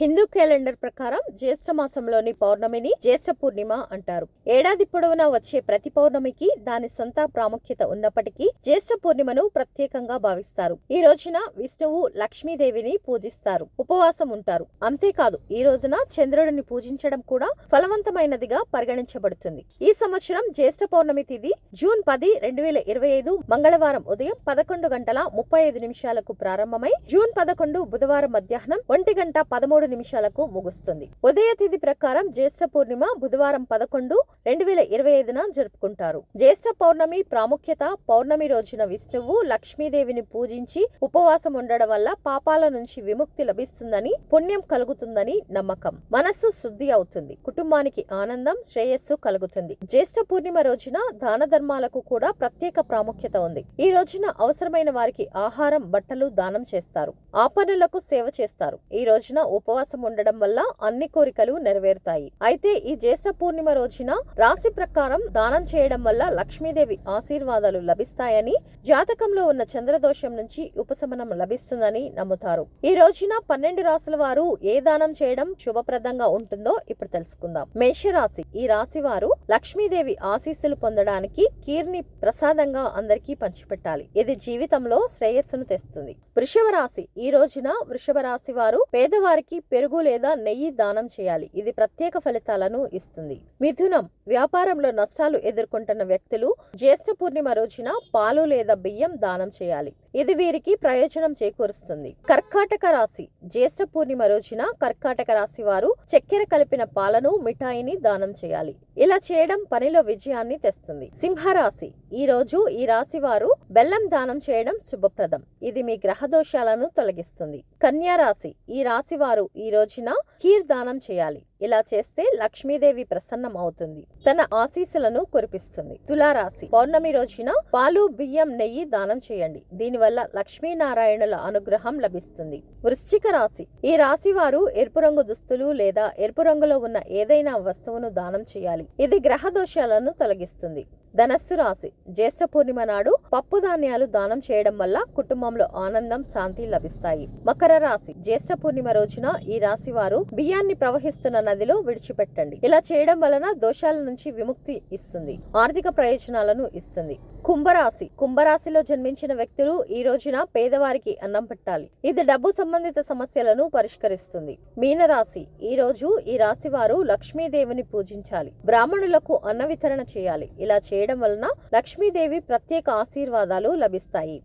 Hindu calendar ప్రకారం జ్యేష్ఠ మాసంలోని పౌర్ణమిని జ్యేష్ఠ పూర్ణిమ అంటారు. ఏడాది పొడవునా వచ్చే ప్రతి పౌర్ణమికి దాని సొంత ప్రాముఖ్యత ఉన్నప్పటికీ జ్యేష్ఠ పూర్ణిమను ప్రత్యేకంగా భావిస్తారు. ఈ రోజున విష్ణువు లక్ష్మీదేవిని పూజిస్తారు. ఉపవాసం ఉంటారు. అంతేకాదు ఈ రోజున చంద్రుడిని పూజించడం కూడా ఫలవంతమైనదిగా పరిగణించబడుతుంది. ఈ సంవత్సరం జ్యేష్ఠ పౌర్ణమి తిథి జూన్ పది రెండు వేల ఇరవై ఐదు మంగళవారం ఉదయం పదకొండు గంటల ముప్పై ఐదు నిమిషాలకు ప్రారంభమై జూన్ పదకొండు బుధవారం మధ్యాహ్నం ఒంటి గంట పదమూడు నిమిషాలకు ముగుస్తుంది. ఉదయ తిథి ప్రకారం జ్యేష్ఠ పూర్ణిమ బుధవారం పదకొండు రెండు వేల ఇరవై ఐదున జరుపుకుంటారు. జ్యేష్ఠ పౌర్ణమి ప్రాముఖ్యత పౌర్ణమి రోజున విష్ణువు లక్ష్మీదేవిని పూజించి ఉపవాసం ఉండడం వల్ల పాపాల నుంచి విముక్తి లభిస్తుందని పుణ్యం కలుగుతుందని నమ్మకం. మనస్సు శుద్ధి అవుతుంది. కుటుంబానికి ఆనందం శ్రేయస్సు కలుగుతుంది. జ్యేష్ఠ పూర్ణిమ రోజున దాన ధర్మాలకు కూడా ప్రత్యేక ప్రాముఖ్యత ఉంది. ఈ రోజున అవసరమైన వారికి ఆహారం బట్టలు దానం చేస్తారు. ఆపన్నులకు సేవ చేస్తారు. ఈ రోజున ఉపవాసం ఉండడం వల్ల అన్ని కోరికలు నెరవేరుతాయి. అయితే ఈ జ్యేష్ఠ పూర్ణిమ రోజున రాశి ప్రకారం దానం చేయడం వల్ల లక్ష్మీదేవి ఆశీర్వాదాలు లభిస్తాయని జాతకంలో ఉన్న చంద్రదోషం నుంచి ఉపశమనం లభిస్తుందని నమ్ముతారు. ఈ రోజున పన్నెండు రాసుల వారు ఏ దానం చేయడం శుభప్రదంగా ఉంటుందో ఇప్పుడు తెలుసుకుందాం. మేషరాశి ఈ రాశి వారు లక్ష్మీదేవి ఆశీస్సులు పొందడానికి కీర్ని ప్రసాదంగా అందరికీ పంచిపెట్టాలి. ఇది జీవితంలో శ్రేయస్సును తెస్తుంది. వృషభ రాశి ఈ రోజున వృషభ రాశి వారు పేదవారికి పెరుగు లేదా నెయ్యి దానం చేయాలి. ఇది ప్రత్యేక ఫలితాలను ఇస్తుంది. మిథునం వ్యాపారంలో నష్టాలు ఎదుర్కొంటున్న వ్యక్తులు జ్యేష్ఠ పూర్ణిమ రోజున పాలు లేదా బియ్యం దానం చేయాలి. ఇది వీరికి ప్రయోజనం చేకూరుస్తుంది. కర్కాటక రాశి జ్యేష్ఠ పూర్ణిమ రోజున కర్కాటక రాశి వారు చక్కెర కలిపిన పాలను మిఠాయిని దానం చేయాలి. ఇలా చేయడం పనిలో విజయాన్ని తెస్తుంది. సింహరాశి ఈ రోజు ఈ రాశి వారు బెల్లం దానం చేయడం శుభప్రదం. ఇది మీ గ్రహ దోషాలను తొలగిస్తుంది. కన్యా రాశి ఈ రాశి వారు ఈ రోజున కీర్ దానం చేయాలి. ఇలా చేస్తే లక్ష్మీదేవి ప్రసన్నం అవుతుంది తన ఆశీస్సులను కురిపిస్తుంది. తులారాశి. పౌర్ణమి రోజున పాలు బియ్యం నెయ్యి దానం చేయండి. దీనివల్ల లక్ష్మీనారాయణుల అనుగ్రహం లభిస్తుంది. వృశ్చిక రాశి. ఈ రాశి వారు ఎరుపు రంగు దుస్తులు లేదా ఎరుపు రంగులో ఉన్న ఏదైనా వస్తువును దానం చేయాలి. ఇది గ్రహ దోషాలను తొలగిస్తుంది. ధనస్సు రాశి. జ్యేష్ఠ పూర్ణిమ నాడు పప్పు ధాన్యాలు దానం చేయడం వల్ల కుటుంబంలో ఆనందం శాంతి లభిస్తాయి. మకర రాశి. జ్యేష్ఠ పూర్ణిమ రోజున ఈ రాశి వారు బియ్యాన్ని ప్రవహిస్తున్న నదిలో విడిచిపెట్టండి. ఇలా చేయడం వలన దోషాల నుంచి విముక్తి ఇస్తుంది. ఆర్థిక ప్రయోజనాలను ఇస్తుంది. కుంభరాశి. కుంభరాశిలో జన్మించిన వ్యక్తులు ఈ రోజున పేదవారికి అన్నం పెట్టాలి. ఇది డబ్బు సంబంధిత సమస్యలను పరిష్కరిస్తుంది. మీనరాశి. ఈ రోజు ఈ రాశి వారు లక్ష్మీదేవిని పూజించాలి. బ్రాహ్మణులకు అన్న వితరణ చేయాలి. ఇలా చేయడం వలన లక్ష్మీదేవి ప్రత్యేక ఆశీర్వాదాలు లభిస్తాయి.